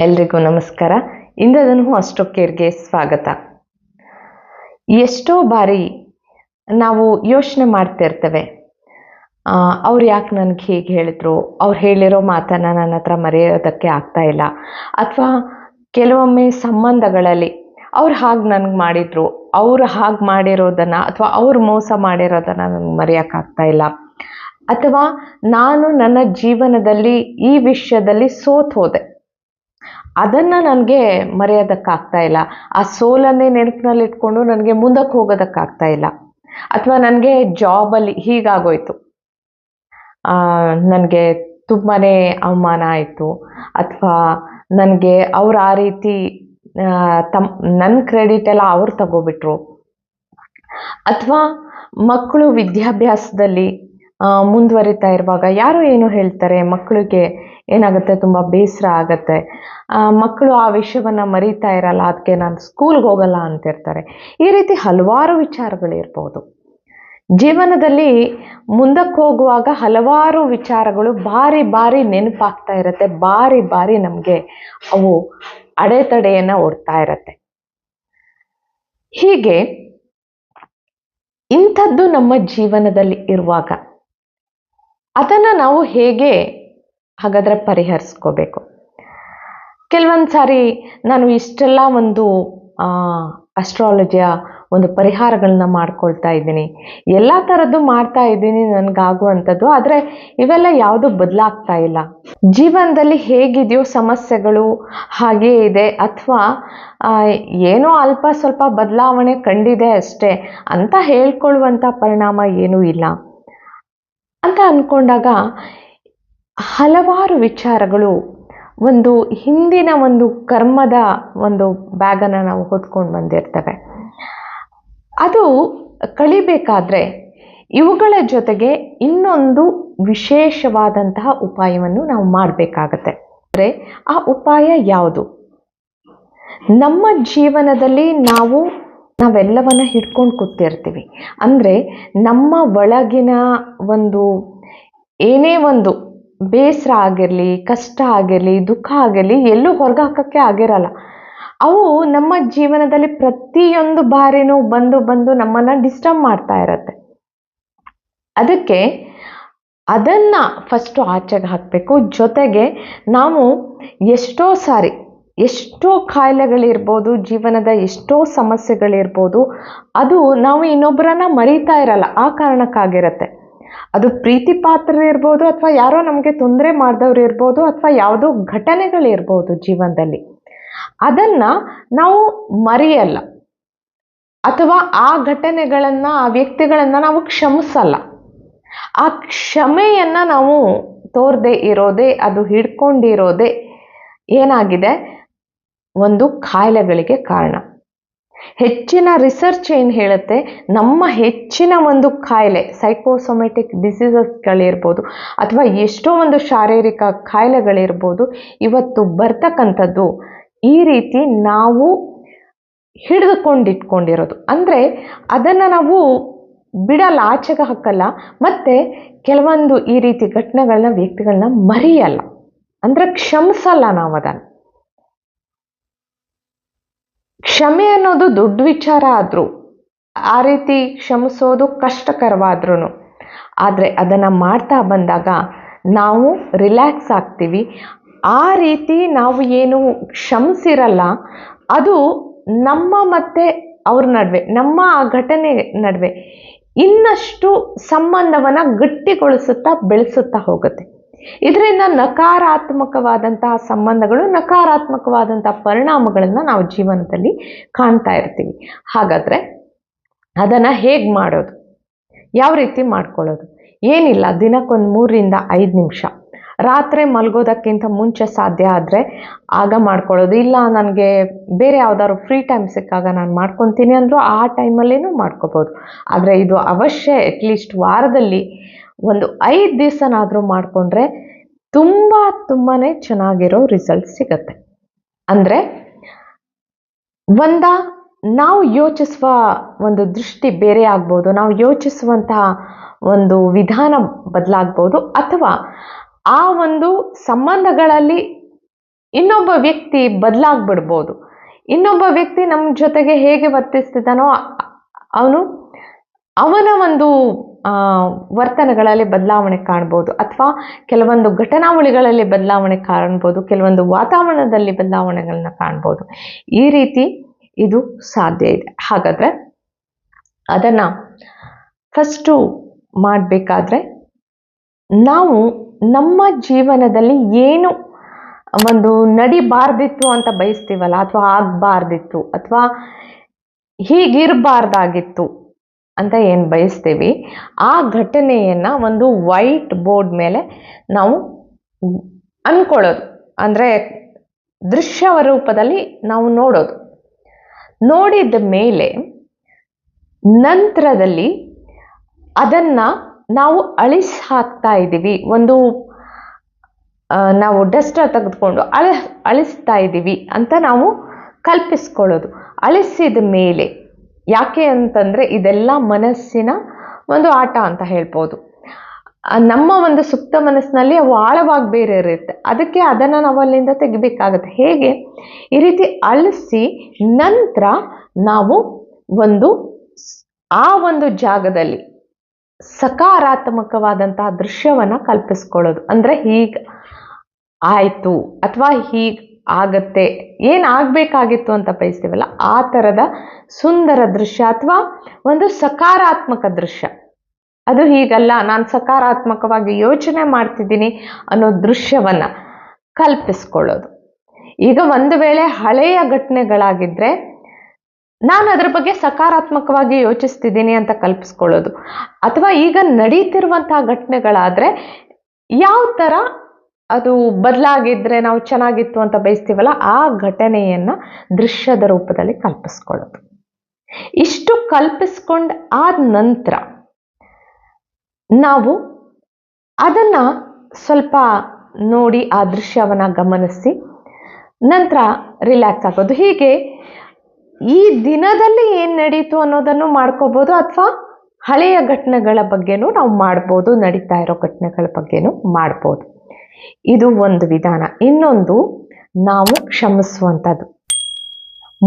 ಎಲ್ರಿಗೂ ನಮಸ್ಕಾರ. ಇಂದದನ್ನು ಕೇರ್ಗೆ ಸ್ವಾಗತ. ಎಷ್ಟೋ ಬಾರಿ ನಾವು ಯೋಚನೆ ಮಾಡ್ತಿರ್ತೇವೆ ಅವ್ರು ಯಾಕೆ ನನಗೆ ಹೀಗೆ ಹೇಳಿದ್ರು? ಅವ್ರು ಹೇಳಿರೋ ಮಾತನ್ನು ನನ್ನ ಹತ್ರ ಮರೆಯೋದಕ್ಕೆ ಆಗ್ತಾ ಇಲ್ಲ. ಅಥವಾ ಕೆಲವೊಮ್ಮೆ ಸಂಬಂಧಗಳಲ್ಲಿ ಅವ್ರು ಹಾಗೆ ನನಗೆ ಮಾಡಿದ್ರು, ಅವ್ರು ಹಾಗೆ ಮಾಡಿರೋದನ್ನು ಅಥವಾ ಅವ್ರು ಮೋಸ ಮಾಡಿರೋದನ್ನು ನನಗೆ ಮರೆಯೋಕ್ಕಾಗ್ತಾ ಇಲ್ಲ. ಅಥವಾ ನಾನು ನನ್ನ ಜೀವನದಲ್ಲಿ ಈ ವಿಷಯದಲ್ಲಿ ಸೋತ್ ಹೋದೆ. ಅದನ್ನು ನನಗೆ ಮರೆಯೋದಕ್ಕಾಗ್ತಾ ಇಲ್ಲ. ಆ ಸೋಲನ್ನೇ ನೆನಪಿನಲ್ಲಿ ಇಟ್ಕೊಂಡು ನನಗೆ ಮುಂದಕ್ಕೆ ಹೋಗೋದಕ್ಕಾಗ್ತಾ ಇಲ್ಲ. ಅಥವಾ ನನಗೆ ಜಾಬಲ್ಲಿ ಹೀಗಾಗೋಯ್ತು. ನನಗೆ ತುಂಬಾ ಅವಮಾನ ಆಯಿತು. ಅಥವಾ ನನಗೆ ಅವ್ರು ಆ ರೀತಿ ತಮ್ಮ ನನ್ನ ಕ್ರೆಡಿಟ್ ಎಲ್ಲ ಅವ್ರು ತಗೋಬಿಟ್ರು. ಅಥವಾ ಮಕ್ಕಳು ವಿದ್ಯಾಭ್ಯಾಸದಲ್ಲಿ ಮುಂದುವರಿತಾ ಇರುವಾಗ ಯಾರು ಏನು ಹೇಳ್ತಾರೆ? ಮಕ್ಕಳಿಗೆ ಏನಾಗುತ್ತೆ? ತುಂಬ ಬೇಸರ ಆಗುತ್ತೆ. ಮಕ್ಕಳು ಆ ವಿಷಯವನ್ನು ಮರೀತಾ ಇರಲ್ಲ ಅದಕ್ಕೆ ನಾನು ಸ್ಕೂಲ್ಗೆ ಹೋಗಲ್ಲ ಅಂತಿರ್ತಾರೆ ಈ ರೀತಿ ಹಲವಾರು ವಿಚಾರಗಳಿರ್ಬೋದು ಜೀವನದಲ್ಲಿ ಮುಂದಕ್ಕೆ ಹೋಗುವಾಗ ಹಲವಾರು ವಿಚಾರಗಳು ಬಾರಿ ಬಾರಿ ನೆನಪಾಗ್ತಾ ಇರುತ್ತೆ. ಬಾರಿ ಬಾರಿ ನಮಗೆ ಅವು ಅಡೆತಡೆಯನ್ನು ಒಡ್ತಾ ಇರುತ್ತೆ. ಹೀಗೆ ಇಂಥದ್ದು ನಮ್ಮ ಜೀವನದಲ್ಲಿ ಇರುವಾಗ ಅದನ್ನು ನಾವು ಹೇಗೆ ಹಾಗಾದರೆ ಪರಿಹರಿಸ್ಕೋಬೇಕು? ಕೆಲವೊಂದು ಸಾರಿ ನಾನು ಇಷ್ಟೆಲ್ಲ ಒಂದು ಅಸ್ಟ್ರಾಲಜಿಯ ಒಂದು ಪರಿಹಾರಗಳನ್ನ ಮಾಡ್ಕೊಳ್ತಾ ಇದ್ದೀನಿ. ಎಲ್ಲ ಥರದ್ದು ಮಾಡ್ತಾ ಇದ್ದೀನಿ ನನಗಾಗುವಂಥದ್ದು, ಆದರೆ ಇವೆಲ್ಲ ಯಾವುದು ಬದಲಾಗ್ತಾ ಇಲ್ಲ. ಜೀವನದಲ್ಲಿ ಹೇಗಿದೆಯೋ ಸಮಸ್ಯೆಗಳು ಹಾಗೇ ಇದೆ, ಅಥವಾ ಏನೋ ಅಲ್ಪ ಸ್ವಲ್ಪ ಬದಲಾವಣೆ ಕಂಡಿದೆ ಅಷ್ಟೇ ಅಂತ ಹೇಳ್ಕೊಳ್ಳುವಂಥ ಪರಿಣಾಮ ಏನೂ ಇಲ್ಲ. ಅಂತ ಅಂದ್ಕೊಂಡಾಗ ಹಲವಾರು ವಿಚಾರಗಳು, ಒಂದು ಹಿಂದಿನ ಒಂದು ಕರ್ಮದ ಒಂದು ಬ್ಯಾಗನ್ನು ನಾವು ಹೊತ್ಕೊಂಡು ಬಂದಿರ್ತೇವೆ. ಅದು ಕಳಿಬೇಕಾದ್ರೆ ಇವುಗಳ ಜೊತೆಗೆ ಇನ್ನೊಂದು ವಿಶೇಷವಾದಂತಹ ಉಪಾಯವನ್ನು ನಾವು ಮಾಡಬೇಕಾಗತ್ತೆ. ಅಂದರೆ ಆ ಉಪಾಯ ಯಾವುದು? ನಮ್ಮ ಜೀವನದಲ್ಲಿ ನಾವು ನಾವೆಲ್ಲವನ್ನ ಹಿಡ್ಕೊಂಡು ಕೂತಿರ್ತೀವಿ. ಅಂದರೆ ನಮ್ಮ ಒಳಗಿನ ಒಂದು ಏನೇ ಒಂದು ಬೇಸರ ಆಗಿರಲಿ, ಕಷ್ಟ ಆಗಿರಲಿ, ದುಃಖ ಆಗಿರಲಿ ಎಲ್ಲೂ ಹೊರಗೆ ಹಾಕೋಕ್ಕೆ ಆಗಿರಲ್ಲ. ಅವು ನಮ್ಮ ಜೀವನದಲ್ಲಿ ಪ್ರತಿಯೊಂದು ಬಾರಿನೂ ಬಂದು ಬಂದು ನಮ್ಮನ್ನು ಡಿಸ್ಟರ್ಬ್ ಮಾಡ್ತಾ ಇರತ್ತೆ. ಅದಕ್ಕೆ ಅದನ್ನು ಫಸ್ಟು ಆಚೆಗೆ ಹಾಕಬೇಕು. ಜೊತೆಗೆ ನಾವು ಎಷ್ಟೋ ಸಾರಿ ಎಷ್ಟೋ ಕಾಯಿಲೆಗಳಿರ್ಬೋದು ಜೀವನದ ಎಷ್ಟೋ ಸಮಸ್ಯೆಗಳಿರ್ಬೋದು, ಅದು ನಾವು ಇನ್ನೊಬ್ಬರನ್ನ ಮರೀತಾ ಇರಲ್ಲ, ಆ ಕಾರಣಕ್ಕಾಗಿರುತ್ತೆ. ಅದು ಪ್ರೀತಿ ಪಾತ್ರ ಇರ್ಬೋದು ಅಥವಾ ಯಾರೋ ನಮಗೆ ತೊಂದರೆ ಮಾಡಿದವ್ರು ಇರ್ಬೋದು ಅಥವಾ ಯಾವುದೋ ಘಟನೆಗಳಿರ್ಬೋದು ಜೀವನದಲ್ಲಿ. ಅದನ್ನು ನಾವು ಮರೆಯಲ್ಲ. ಅಥವಾ ಆ ಘಟನೆಗಳನ್ನು, ಆ ವ್ಯಕ್ತಿಗಳನ್ನು ನಾವು ಕ್ಷಮಿಸಲ್ಲ. ಆ ಕ್ಷಮೆಯನ್ನು ನಾವು ತೋರದೆ ಇರೋದೇ, ಅದು ಹಿಡ್ಕೊಂಡಿರೋದೇ ಏನಾಗಿದೆ? ಒಂದು ಕಾಯಿಲೆಗಳಿಗೆ ಕಾರಣ. ಹೆಚ್ಚಿನ ರಿಸರ್ಚ್ ಏನು ಹೇಳುತ್ತೆ? ನಮ್ಮ ಹೆಚ್ಚಿನ ಒಂದು ಕಾಯಿಲೆ ಸೈಕೋಸೊಮೆಟಿಕ್ ಡಿಸೀಸಸ್ಗಳಿರ್ಬೋದು ಅಥವಾ ಎಷ್ಟೋ ಒಂದು ಶಾರೀರಿಕ ಕಾಯಿಲೆಗಳಿರ್ಬೋದು ಇವತ್ತು ಬರ್ತಕ್ಕಂಥದ್ದು ಈ ರೀತಿ ನಾವು ಹಿಡಿದುಕೊಂಡಿಟ್ಕೊಂಡಿರೋದು. ಅಂದರೆ ಅದನ್ನು ನಾವು ಬಿಡಲ್ಲ, ಆಚೆಗೆ ಹಾಕಲ್ಲ, ಮತ್ತು ಕೆಲವೊಂದು ಈ ರೀತಿ ಘಟನೆಗಳನ್ನ ವ್ಯಕ್ತಿಗಳನ್ನ ಮರೆಯಲ್ಲ. ಅಂದರೆ ಕ್ಷಮಿಸಲ್ಲ ನಾವು ಅದನ್ನು ಕ್ಷಮೆ ಅನ್ನೋದು ದೊಡ್ಡ ವಿಚಾರ ಆದರೂ, ಆ ರೀತಿ ಕ್ಷಮಿಸೋದು ಕಷ್ಟಕರವಾದ್ರೂ ಆದರೆ ಅದನ್ನು ಮಾಡ್ತಾ ಬಂದಾಗ ನಾವು ರಿಲ್ಯಾಕ್ಸ್ ಆಗ್ತೀವಿ. ಆ ರೀತಿ ನಾವು ಏನು ಕ್ಷಮಿಸಿರಲ್ಲ, ಅದು ನಮ್ಮ ಮತ್ತು ಅವ್ರ ನಡುವೆ, ನಮ್ಮ ಆ ಘಟನೆ ನಡುವೆ ಇನ್ನಷ್ಟು ಸಂಬಂಧವನ್ನು ಗಟ್ಟಿಗೊಳಿಸುತ್ತಾ ಬೆಳೆಸುತ್ತಾ ಹೋಗುತ್ತೆ. ಇದರಿಂದ ನಕಾರಾತ್ಮಕವಾದಂತಹ ಸಂಬಂಧಗಳು, ನಕಾರಾತ್ಮಕವಾದಂತಹ ಪರಿಣಾಮಗಳನ್ನು ನಾವು ಜೀವನದಲ್ಲಿ ಕಾಣ್ತಾ ಇರ್ತೀವಿ. ಹಾಗಾದರೆ ಅದನ್ನು ಹೇಗೆ ಮಾಡೋದು? ಯಾವ ರೀತಿ ಮಾಡ್ಕೊಳ್ಳೋದು? ಏನಿಲ್ಲ, ದಿನಕ್ಕೊಂದು ಮೂರರಿಂದ ಐದು ನಿಮಿಷ. ರಾತ್ರಿ ಮಲಗೋದಕ್ಕಿಂತ ಮುಂಚೆ ಸಾಧ್ಯ ಆದರೆ ಆಗ ಮಾಡ್ಕೊಳ್ಳೋದು. ಇಲ್ಲ, ನನಗೆ ಬೇರೆ ಯಾವ್ದಾದ್ರು ಫ್ರೀ ಟೈಮ್ ಸಿಕ್ಕಾಗ ನಾನು ಮಾಡ್ಕೊತೀನಿ ಅಂದರೂ ಆ ಟೈಮಲ್ಲೇನೂ ಮಾಡ್ಕೋಬೋದು. ಆದರೆ ಇದು ಅವಶ್ಯ ಅಟ್ಲೀಸ್ಟ್ ವಾರದಲ್ಲಿ ಒಂದು ಐದು ದಿವಸನಾದರೂ ಮಾಡಿಕೊಂಡ್ರೆ ತುಂಬ ತುಂಬಾ ಚೆನ್ನಾಗಿರೋ ರಿಸಲ್ಟ್ ಸಿಗತ್ತೆ. ಅಂದರೆ ಒಂದ, ನಾವು ಯೋಚಿಸುವ ಒಂದು ದೃಷ್ಟಿ ಬೇರೆ ಆಗ್ಬೋದು, ನಾವು ಯೋಚಿಸುವಂತಹ ಒಂದು ವಿಧಾನ ಬದಲಾಗ್ಬೋದು, ಅಥವಾ ಆ ಒಂದು ಸಂಬಂಧಗಳಲ್ಲಿ ಇನ್ನೊಬ್ಬ ವ್ಯಕ್ತಿ ಬದಲಾಗ್ಬಿಡ್ಬೋದು. ಇನ್ನೊಬ್ಬ ವ್ಯಕ್ತಿ ನಮ್ಮ ಜೊತೆಗೆ ಹೇಗೆ ವರ್ತಿಸ್ತಿದ್ದಾನೋ, ಅವನು, ಅವನ ಒಂದು ವರ್ತನೆಗಳಲ್ಲಿ ಬದಲಾವಣೆ ಕಾಣ್ಬೋದು. ಅಥವಾ ಕೆಲವೊಂದು ಘಟನಾವಳಿಗಳಲ್ಲಿ ಬದಲಾವಣೆ ಕಾಣ್ಬೋದು. ಕೆಲವೊಂದು ವಾತಾವರಣದಲ್ಲಿ ಬದಲಾವಣೆಗಳನ್ನ ಕಾಣ್ಬೋದು. ಈ ರೀತಿ ಇದು ಸಾಧ್ಯ ಇದೆ. ಹಾಗಾದರೆ ಅದನ್ನು ಫಸ್ಟು ಮಾಡಬೇಕಾದ್ರೆ ನಾವು ನಮ್ಮ ಜೀವನದಲ್ಲಿ ಏನು ಒಂದು ನಡಿಬಾರ್ದಿತ್ತು ಅಂತ ಬಯಸ್ತೀವಲ್ಲ, ಅಥವಾ ಆಗಬಾರ್ದಿತ್ತು, ಅಥವಾ ಹೀಗಿರಬಾರ್ದಾಗಿತ್ತು ಅಂತ ಏನು ಬಯಸ್ತೀವಿ? ಆ ಘಟನೆಯನ್ನು ಒಂದು ವೈಟ್ ಬೋರ್ಡ್ ಮೇಲೆ ನಾವು ಅಂದ್ಕೊಳ್ಳೋದು ಅಂದರೆ ದೃಶ್ಯ ರೂಪದಲ್ಲಿ ನಾವು ನೋಡೋದು. ನೋಡಿದ ಮೇಲೆ ನಂತರದಲ್ಲಿ ಅದನ್ನು ನಾವು ಅಳಿಸಿ ಹಾಕ್ತಾ ಇದ್ದೀವಿ. ಒಂದು ನಾವು ಡಸ್ಟರ್ ತೆಗೆದುಕೊಂಡು ಅಳ, ಅಳಿಸ್ತಾ ಇದ್ದೀವಿ ಅಂತ ನಾವು ಕಲ್ಪಿಸ್ಕೊಳ್ಳೋದು. ಅಳಿಸಿದ ಮೇಲೆ ಯಾಕೆ ಅಂತಂದರೆ ಇದೆಲ್ಲ ಮನಸ್ಸಿನ ಒಂದು ಆಟ ಅಂತ ಹೇಳ್ಬೋದು. ನಮ್ಮ ಒಂದು ಸುಪ್ತ ಮನಸ್ಸಿನಲ್ಲಿ ಅವು ಆಳವಾಗಿ ಬೇರೆ ಇರುತ್ತೆ ಅದಕ್ಕೆ ಅದನ್ನು ನಾವು ಅಲ್ಲಿಂದ ತೆಗಿಬೇಕಾಗತ್ತೆ. ಹೇಗೆ? ಈ ರೀತಿ ಅಳಿಸಿ ನಂತರ ನಾವು ಒಂದು ಆ ಒಂದು ಜಾಗದಲ್ಲಿ ಸಕಾರಾತ್ಮಕವಾದಂತಹ ದೃಶ್ಯವನ್ನು ಕಲ್ಪಿಸ್ಕೊಳ್ಳೋದು. ಅಂದರೆ ಹೀಗೆ ಆಯಿತು ಅಥವಾ ಹೀಗೆ ಆಗತ್ತೆ. ಏನಾಗಬೇಕಾಗಿತ್ತು ಅಂತ ಬಯಸ್ತೀವಲ್ಲ? ಆ ಥರದ ಸುಂದರ ದೃಶ್ಯ ಅಥವಾ ಒಂದು ಸಕಾರಾತ್ಮಕ ದೃಶ್ಯ. ಅದು ಹೀಗಲ್ಲ, ನಾನು ಸಕಾರಾತ್ಮಕವಾಗಿ ಯೋಚನೆ ಮಾಡ್ತಿದ್ದೀನಿ ಅನ್ನೋ ದೃಶ್ಯವನ್ನು ಕಲ್ಪಿಸ್ಕೊಳ್ಳೋದು. ಈಗ ಒಂದು ವೇಳೆ ಹಳೆಯ ಘಟನೆಗಳಾಗಿದ್ದರೆ ನಾನು ಅದರ ಬಗ್ಗೆ ಸಕಾರಾತ್ಮಕವಾಗಿ ಯೋಚಿಸ್ತಿದ್ದೀನಿ ಅಂತ ಕಲ್ಪಿಸ್ಕೊಳ್ಳೋದು. ಅಥವಾ ಈಗ ನಡೀತಿರುವಂತಹ ಘಟನೆಗಳಾದರೆ ಯಾವ ಥರ ಅದು ಬದಲಾಗಿದ್ರೆ ನಾವು ಚೆನ್ನಾಗಿತ್ತು ಅಂತ ಬಯಸ್ತೀವಲ್ಲ ಆ ಘಟನೆಯನ್ನು ದೃಶ್ಯದ ರೂಪದಲ್ಲಿ ಕಲ್ಪಿಸ್ಕೊಳ್ಳೋದು. ಇಷ್ಟು ಕಲ್ಪಿಸ್ಕೊಂಡು ಆದ ನಂತರ ನಾವು ಅದನ್ನು ಸ್ವಲ್ಪ ನೋಡಿ ಆ ದೃಶ್ಯವನ್ನು ಗಮನಿಸಿ ನಂತರ ರಿಲ್ಯಾಕ್ಸ್ ಆಗೋದು. ಹೀಗೆ ಈ ದಿನದಲ್ಲಿ ಏನು ನಡೀತು ಅನ್ನೋದನ್ನು ಮಾಡ್ಕೋಬೋದು ಅಥವಾ ಹಳೆಯ ಘಟನೆಗಳ ಬಗ್ಗೆನೂ ನಾವು ಮಾಡ್ಬೋದು, ನಡೀತಾ ಇರೋ ಘಟನೆಗಳ ಬಗ್ಗೆನೂ ಮಾಡ್ಬೋದು. ಇದು ಒಂದು ವಿಧಾನ. ಇನ್ನೊಂದು, ನಾವು ಕ್ಷಮಿಸುವಂಥದ್ದು.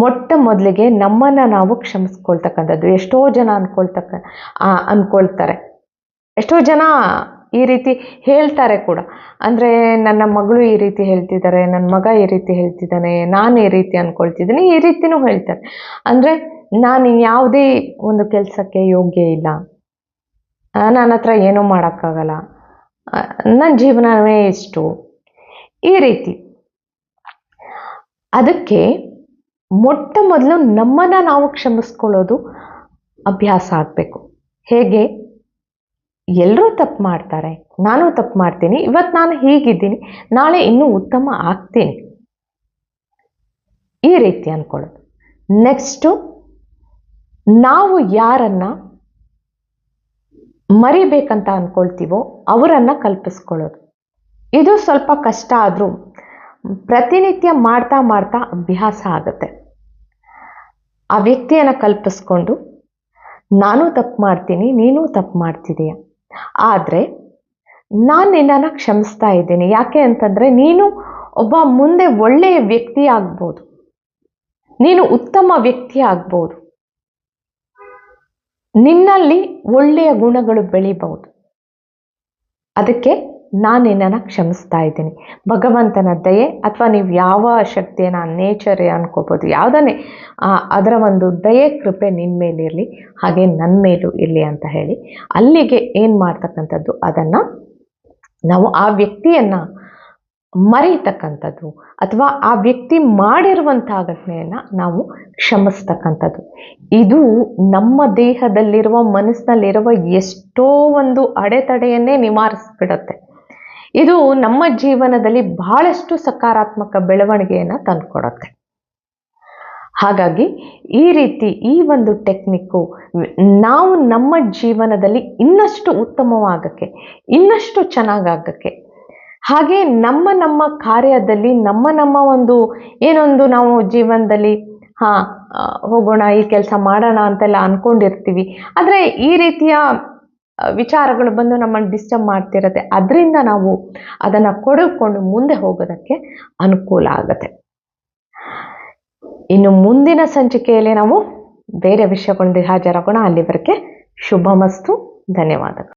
ಮೊಟ್ಟ ಮೊದಲಿಗೆ ನಮ್ಮನ್ನು ನಾವು ಕ್ಷಮಿಸ್ಕೊಳ್ತಕ್ಕಂಥದ್ದು. ಎಷ್ಟೋ ಜನ ಅಂದ್ಕೊಳ್ತಕ್ಕ ಅಂದ್ಕೊಳ್ತಾರೆ ಎಷ್ಟೋ ಜನ ಈ ರೀತಿ ಹೇಳ್ತಾರೆ ಕೂಡ. ಅಂದರೆ ನನ್ನ ಮಗಳು ಈ ರೀತಿ ಹೇಳ್ತಿದ್ದಾರೆ, ನನ್ನ ಮಗ ಈ ರೀತಿ ಹೇಳ್ತಿದ್ದಾನೆ, ನಾನು ಈ ರೀತಿ ಅಂದ್ಕೊಳ್ತಿದ್ದೀನಿ ಈ ರೀತಿನೂ ಹೇಳ್ತಾರೆ. ಅಂದರೆ ನಾನು ಯಾವುದೇ ಒಂದು ಕೆಲಸಕ್ಕೆ ಯೋಗ್ಯ ಇಲ್ಲ. ನನ್ನ ಹತ್ರ ಏನೂ ಮಾಡೋಕ್ಕಾಗಲ್ಲ. ನನ್ನ ಜೀವನವೇ ಇಷ್ಟು. ಈ ರೀತಿ. ಅದಕ್ಕೆ ಮೊಟ್ಟ ಮೊದಲು ನಮ್ಮನ್ನು ನಾವು ಕ್ಷಮಿಸ್ಕೊಳ್ಳೋದು ಅಭ್ಯಾಸ ಆಗಬೇಕು. ಹೇಗೆ? ಎಲ್ಲರೂ ತಪ್ಪು ಮಾಡ್ತಾರೆ. ನಾನು ತಪ್ಪು ಮಾಡ್ತೀನಿ. ಇವತ್ತು ನಾನು ಹೀಗಿದ್ದೀನಿ. ನಾಳೆ ಇನ್ನೂ ಉತ್ತಮ ಆಗ್ತೀನಿ. ಈ ರೀತಿ ಅಂದ್ಕೊಳ್ಳೋದು ನೆಕ್ಸ್ಟು ನಾವು ಯಾರನ್ನ ಮರಿಬೇಕಂತ ಅಂದ್ಕೊಳ್ತೀವೋ ಅವರನ್ನು ಕಲ್ಪಿಸ್ಕೊಳ್ಳೋದು. ಇದು ಸ್ವಲ್ಪ ಕಷ್ಟ ಆದರೂ ಪ್ರತಿನಿತ್ಯ ಮಾಡ್ತಾ ಮಾಡ್ತಾ ಅಭ್ಯಾಸ ಆಗುತ್ತೆ. ಆ ವ್ಯಕ್ತಿಯನ್ನು ಕಲ್ಪಿಸ್ಕೊಂಡು, ನಾನು ತಪ್ಪು ಮಾಡ್ತೀನಿ, ನೀನು ತಪ್ಪು ಮಾಡ್ತಿದೀಯ. ಆದರೆ ನಾನು ನಿನ್ನನ್ನು ಕ್ಷಮಿಸ್ತಾ ಇದ್ದೀನಿ. ಯಾಕೆ ಅಂತಂದರೆ ನೀನು ಒಬ್ಬ ಮುಂದೆ ಒಳ್ಳೆಯ ವ್ಯಕ್ತಿ ಆಗ್ಬೋದು. ನೀನು ಉತ್ತಮ ವ್ಯಕ್ತಿ ಆಗ್ಬೋದು. ನಿನ್ನಲ್ಲಿ ಒಳ್ಳೆಯ ಗುಣಗಳು ಬೆಳೀಬಹುದು. ಅದಕ್ಕೆ ನಾನು ನಿನ್ನನ್ನು ಕ್ಷಮಿಸ್ತಾ ಇದ್ದೀನಿ. ಭಗವಂತನ ದಯೆ ಅಥವಾ ನೀವು ಯಾವ ಶಕ್ತಿಯನ್ನು, ನೇಚರ್ ಅನ್ಕೋಬೋದು, ಯಾವುದನ್ನೇ ಅದರ ಒಂದು ದಯೆ, ಕೃಪೆ ನಿನ್ನ ಮೇಲಿರಲಿ ಹಾಗೆ ನನ್ನ ಮೇಲೂ ಇರಲಿ ಅಂತ ಹೇಳಿ, ಅಲ್ಲಿಗೆ ಏನು ಮಾಡ್ತಕ್ಕಂಥದ್ದು, ಅದನ್ನು ನಾವು ಆ ವ್ಯಕ್ತಿಯನ್ನು ಮರೀತಕ್ಕಂಥದ್ದು ಅಥವಾ ಆ ವ್ಯಕ್ತಿ ಮಾಡಿರುವಂತಹ ಘಟನೆಯನ್ನು ನಾವು ಕ್ಷಮಿಸ್ತಕ್ಕಂಥದ್ದು. ಇದು ನಮ್ಮ ದೇಹದಲ್ಲಿರುವ, ಮನಸ್ಸಿನಲ್ಲಿರುವ ಎಷ್ಟೋ ಒಂದು ಅಡೆತಡೆಯನ್ನೇ ನಿವಾರಿಸ್ಬಿಡುತ್ತೆ. ಇದು ನಮ್ಮ ಜೀವನದಲ್ಲಿ ಬಹಳಷ್ಟು ಸಕಾರಾತ್ಮಕ ಬೆಳವಣಿಗೆಯನ್ನು ತಂದುಕೊಡುತ್ತೆ. ಹಾಗಾಗಿ ಈ ರೀತಿ ಈ ಒಂದು ಟೆಕ್ನಿಕ್ಕು ನಾವು ನಮ್ಮ ಜೀವನದಲ್ಲಿ ಇನ್ನಷ್ಟು ಉತ್ತಮವಾಗಕ್ಕೆ, ಇನ್ನಷ್ಟು ಚೆನ್ನಾಗಾಗಕ್ಕೆ ಹಾಗೆ ನಮ್ಮ ನಮ್ಮ ಕಾರ್ಯದಲ್ಲಿ, ನಮ್ಮ ನಮ್ಮ ಒಂದು ಏನೊಂದು ನಾವು ಜೀವನದಲ್ಲಿ, ಹಾಂ ಹೋಗೋಣ, ಈ ಕೆಲಸ ಮಾಡೋಣ ಅಂತೆಲ್ಲ ಅನ್ಕೊಂಡಿರ್ತೀವಿ. ಆದರೆ ಈ ರೀತಿಯ ವಿಚಾರಗಳು ಬಂದು ನಮ್ಮನ್ನು ಡಿಸ್ಟರ್ಬ್ ಮಾಡ್ತಿರತ್ತೆ. ಅದರಿಂದ ನಾವು ಅದನ್ನು ಕೊಡಕೊಂಡು ಮುಂದೆ ಹೋಗೋದಕ್ಕೆ ಅನುಕೂಲ ಆಗುತ್ತೆ. ಇನ್ನು ಮುಂದಿನ ಸಂಚಿಕೆಯಲ್ಲಿ ನಾವು ಬೇರೆ ವಿಷಯಗಳೊಂದಿಗೆ ಹಾಜರಾಗೋಣ. ಅಲ್ಲಿವರೆಗೆ ಶುಭಮಸ್ತು. ಧನ್ಯವಾದಗಳು.